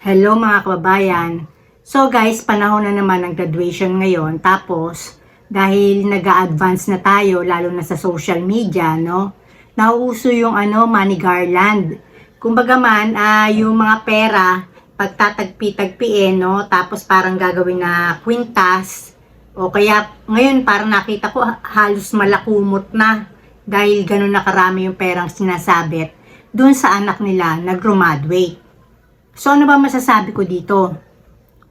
Hello mga kababayan. So guys, panahon na naman ng graduation ngayon. Tapos, dahil nag advance na tayo, lalo na sa social media, no? Nauuso yung ano, money garland. Kumbaga man, ah, yung mga pera, pagtatagpi-tagpiin, no? Tapos parang gagawin na kwintas. O kaya, ngayon parang nakita ko halos malakumot na. Dahil ganun na karami yung perang sinasabit dun sa anak nila na graduate. So ano ba masasabi ko dito?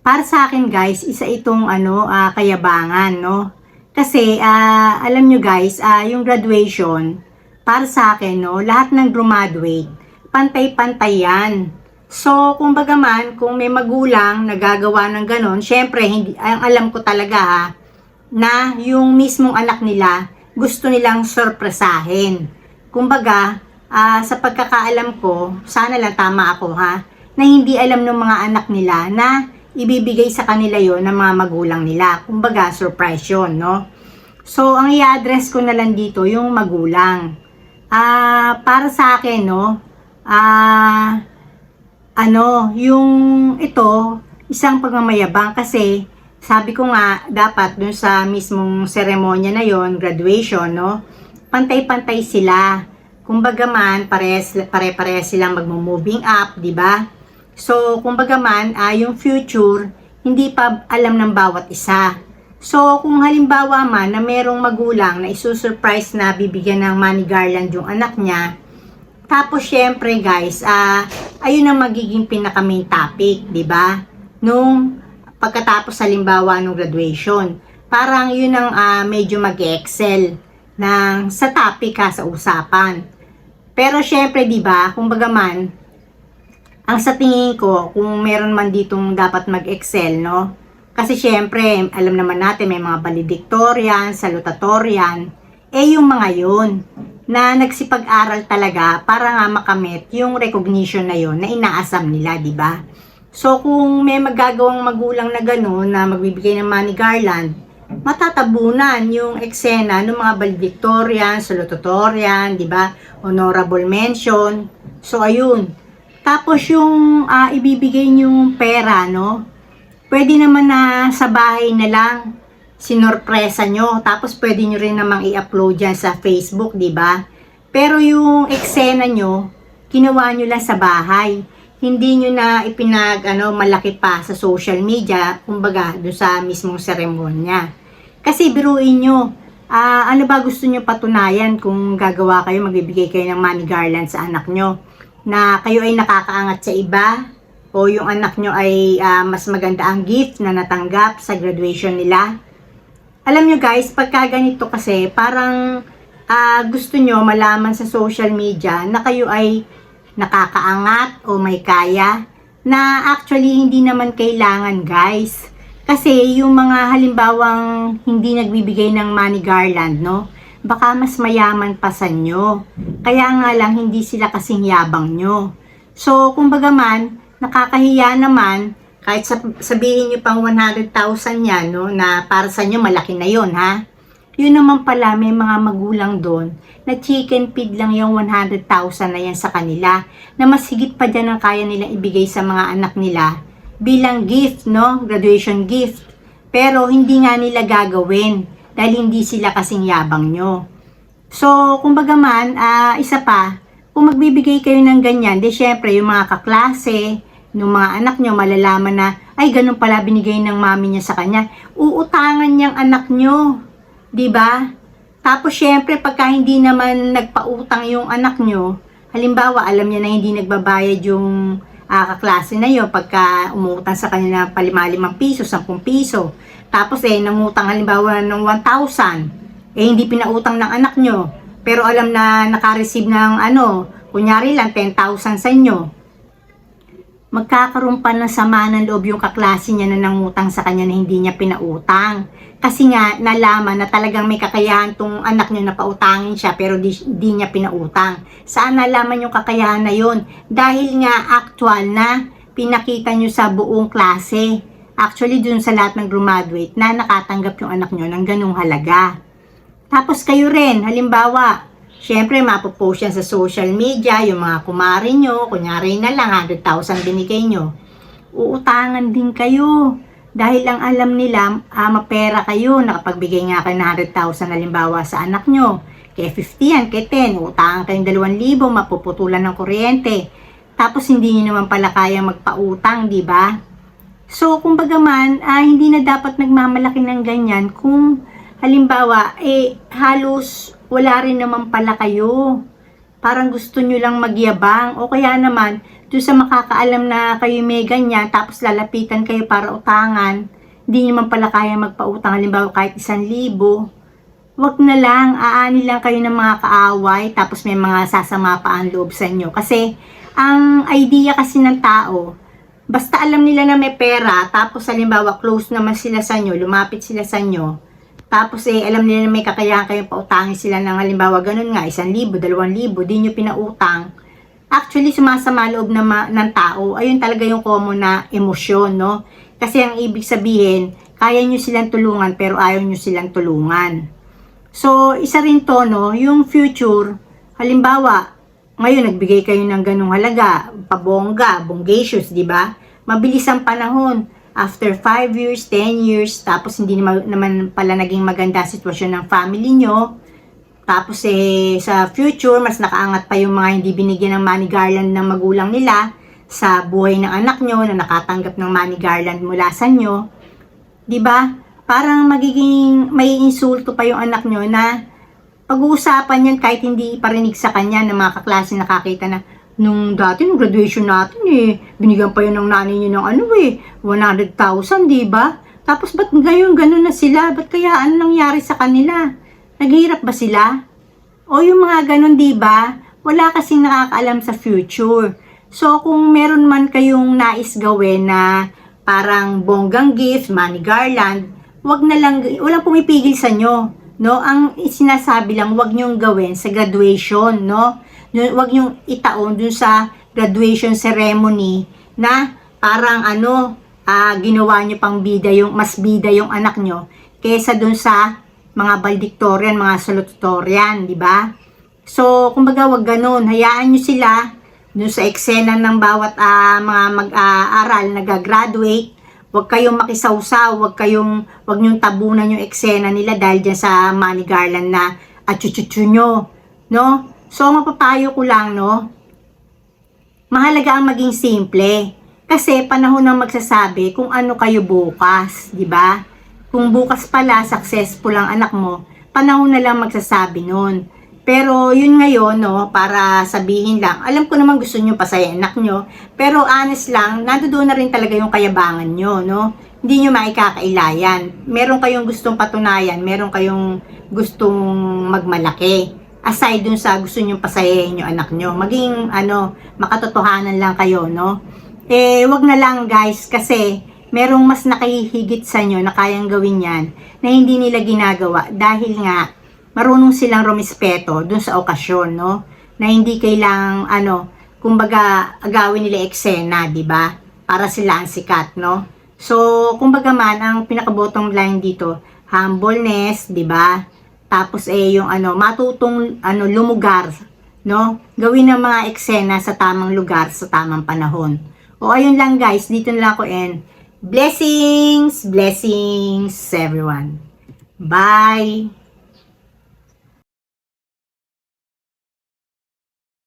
Para sa akin guys, isa itong ano ah, kayabangan, no? Kasi ah, alam nyo guys, ah, yung graduation para sa akin, no, lahat ng graduate, pantay-pantay yan. So, kung baga man, kung may magulang nagagawa ng ganon, syempre, hindi, ang alam ko talaga ha, na yung mismong anak nila, gusto nilang sorpresahin. Kumbaga, ah, sa pagkakaalam ko, sana lang tama ako ha, na hindi alam ng mga anak nila na ibibigay sa kanila yon ng mga magulang nila. Kumbaga, surprise yun, no? So, ang i-address ko na lang dito, yung magulang. Ah, para sa akin, no? Ah, ano, yung ito, isang pagmamayabang kasi sabi ko nga, dapat dun sa mismong seremonya na yon graduation, no? Pantay-pantay sila. Kumbaga man, pare-pare silang magmo-moving up, di ba? So, kumbaga man, ah, yung future, hindi pa alam ng bawat isa. So, kung halimbawa man na merong magulang na isusurprise na bibigyan ng money garland yung anak niya, tapos syempre guys, ah ayun ang magiging pinaka main topic, 'di ba? Nung pagkatapos halimbawa ng graduation. Parang yun ang ah, medyo mag-excel ng sa topic ha, sa usapan. Pero syempre 'di ba, kung man ang sa tingin ko, kung meron man ditong dapat mag-excel, no? Kasi syempre, alam naman natin may mga valedictorian, salutatorian, eh yung mga yun na nagsipag-aral talaga para nga makamit yung recognition na yon na inaasam nila, di ba? So kung may magagawang magulang na gano'n na magbibigay ng money garland, matatabunan yung eksena ng mga valedictorian, salutatorian, di ba? Honorable mention. So ayun. Tapos yung ah, ibibigay yung pera, no? Pwede naman na sa bahay na lang sinorpresa nyo. Tapos pwede nyo rin namang i-upload dyan sa Facebook, di ba? Pero yung eksena nyo, ginawa nyo lang sa bahay. Hindi nyo na ipinag, ano, malaki pa sa social media, kumbaga, doon sa mismong seremonya. Kasi biruin nyo, ah, ano ba gusto nyo patunayan kung gagawa kayo, magbibigay kayo ng money garland sa anak nyo? Na kayo ay nakakaangat sa iba, o yung anak nyo ay ah, mas maganda ang gift na natanggap sa graduation nila alam nyo guys, pagka ganito kasi, parang ah, gusto nyo malaman sa social media na kayo ay nakakaangat o may kaya, na actually hindi naman kailangan guys. Kasi yung mga halimbawang hindi nagbibigay ng money garland, no? Baka mas mayaman pa sa nyo. Kaya nga lang hindi sila kasing yabang nyo. So, kumbaga man, nakakahiya naman kahit sab- sabihin nyo pang 100,000 yan, no, na para sa inyo malaki na yon ha. Yun naman pala, may mga magulang doon na chicken feed lang yung 100,000 na yan sa kanila na mas higit pa dyan ang kaya nilang ibigay sa mga anak nila bilang gift, no? Graduation gift. Pero hindi nga nila gagawin dahil hindi sila kasing yabang nyo. So, kumbaga man, ah, isa pa, kung magbibigay kayo ng ganyan, di syempre yung mga kaklase, ng mga anak nyo, malalaman na, ay, ganun pala binigay ng mami niya sa kanya. Uutangan niyang anak nyo. 'di ba? Tapos, syempre, pagka hindi naman nagpautang yung anak nyo, halimbawa, alam niya na hindi nagbabayad yung uh, kaklase na yun, pagka umutang sa kanya na palima-limang piso, 10 piso. Tapos, eh, nangutang halimbawa ng 1,000, eh, hindi pinautang ng anak nyo. Pero alam na nakareceive ng ano, kunyari lang 10,000 sa inyo magkakaroon pa ng sama ng loob yung kaklase niya na nangutang sa kanya na hindi niya pinautang. Kasi nga, nalaman na talagang may kakayahan tong anak niya na pautangin siya pero di, di niya pinautang. Saan nalaman yung kakayahan na yun? Dahil nga actual na pinakita niyo sa buong klase. Actually, dun sa lahat ng graduate na nakatanggap yung anak niyo ng ganung halaga. Tapos kayo rin, halimbawa, Siyempre, mapopost yan sa social media, yung mga kumari nyo, kunyari na lang, 100,000 binigay nyo. uutangan din kayo. Dahil ang alam nila, ah, mapera kayo, nakapagbigay nga kayo ng 100,000 halimbawa sa anak nyo. Kaya 50 yan, kaya 10, uutangan kayong 2,000, mapuputulan ng kuryente. Tapos hindi nyo naman pala kaya magpautang, di ba? So, kumbaga man, ah, hindi na dapat nagmamalaki ng ganyan kung halimbawa, eh, halos wala rin naman pala kayo. Parang gusto nyo lang magyabang o kaya naman, doon sa makakaalam na kayo may ganyan, tapos lalapitan kayo para utangan, hindi nyo man pala kaya magpautang, halimbawa kahit isang libo, wag na lang, aani lang kayo ng mga kaaway, tapos may mga sasama pa ang loob sa inyo. Kasi, ang idea kasi ng tao, basta alam nila na may pera, tapos halimbawa close naman sila sa inyo, lumapit sila sa inyo, tapos eh, alam nila na may kakayahan kayong pautangin sila ng halimbawa ganun nga, isang libo, dalawang libo, di nyo pinautang. Actually, sumasama loob na ma- ng tao, ayun talaga yung common na emosyon, no? Kasi ang ibig sabihin, kaya nyo silang tulungan pero ayaw nyo silang tulungan. So, isa rin to, no? Yung future, halimbawa, ngayon nagbigay kayo ng ganung halaga, pabongga, bongacious, di ba? Mabilis ang panahon. After 5 years, 10 years, tapos hindi naman, pala naging maganda sitwasyon ng family nyo. Tapos eh, sa future, mas nakaangat pa yung mga hindi binigyan ng money garland ng magulang nila sa buhay ng anak nyo na nakatanggap ng money garland mula sa nyo. ba? Parang magiging may insulto pa yung anak nyo na pag-uusapan yan kahit hindi parinig sa kanya ng mga kaklase nakakita na nung dati, nung graduation natin eh, binigyan pa yun ng nanay niyo ng ano eh, 100,000, di ba? Tapos ba't ngayon ganun na sila? Ba't kaya ano nangyari sa kanila? Naghihirap ba sila? O yung mga ganun, di ba? Wala kasing nakakaalam sa future. So, kung meron man kayong nais gawin na parang bonggang gift, money garland, wag na lang, walang pumipigil sa nyo. No? Ang sinasabi lang, wag nyong gawin sa graduation, no? Wag nyong itaon dun sa graduation ceremony na parang ano, ah, ginawa nyo pang bida yung, mas bida yung anak nyo kesa dun sa mga valedictorian, mga salutatorian, di ba? So, kumbaga wag ganun. Hayaan nyo sila dun sa eksena ng bawat ah, mga mag-aaral, nag-graduate. Huwag kayong makisawsaw, huwag kayong, huwag nyong tabunan yung eksena nila dahil dyan sa money garland na achuchuchu nyo. No? So, mapapayo ko lang, no? Mahalaga ang maging simple. Kasi panahon ng magsasabi kung ano kayo bukas, di ba? Kung bukas pala successful ang anak mo, panahon na lang magsasabi nun. Pero yun ngayon, no, para sabihin lang, alam ko naman gusto nyo pasaya anak nyo, pero honest lang, nandoon na rin talaga yung kayabangan nyo, no? Hindi nyo maikakailayan. Meron kayong gustong patunayan, meron kayong gustong magmalaki. Aside dun sa gusto nyo pasayahin yung anak nyo, maging, ano, makatotohanan lang kayo, no? Eh, wag na lang guys, kasi merong mas nakahihigit sa nyo na kayang gawin yan na hindi nila ginagawa dahil nga marunong silang rumispeto dun sa okasyon, no? Na hindi kailang, ano, kumbaga, agawin nila eksena, di ba? Para sila ang sikat, no? So, kumbaga man, ang pinaka-bottom line dito, humbleness, di ba? Tapos eh, yung ano, matutong ano, lumugar, no? Gawin ng mga eksena sa tamang lugar, sa tamang panahon. O ayun lang guys, dito na lang ako and blessings, blessings everyone. Bye!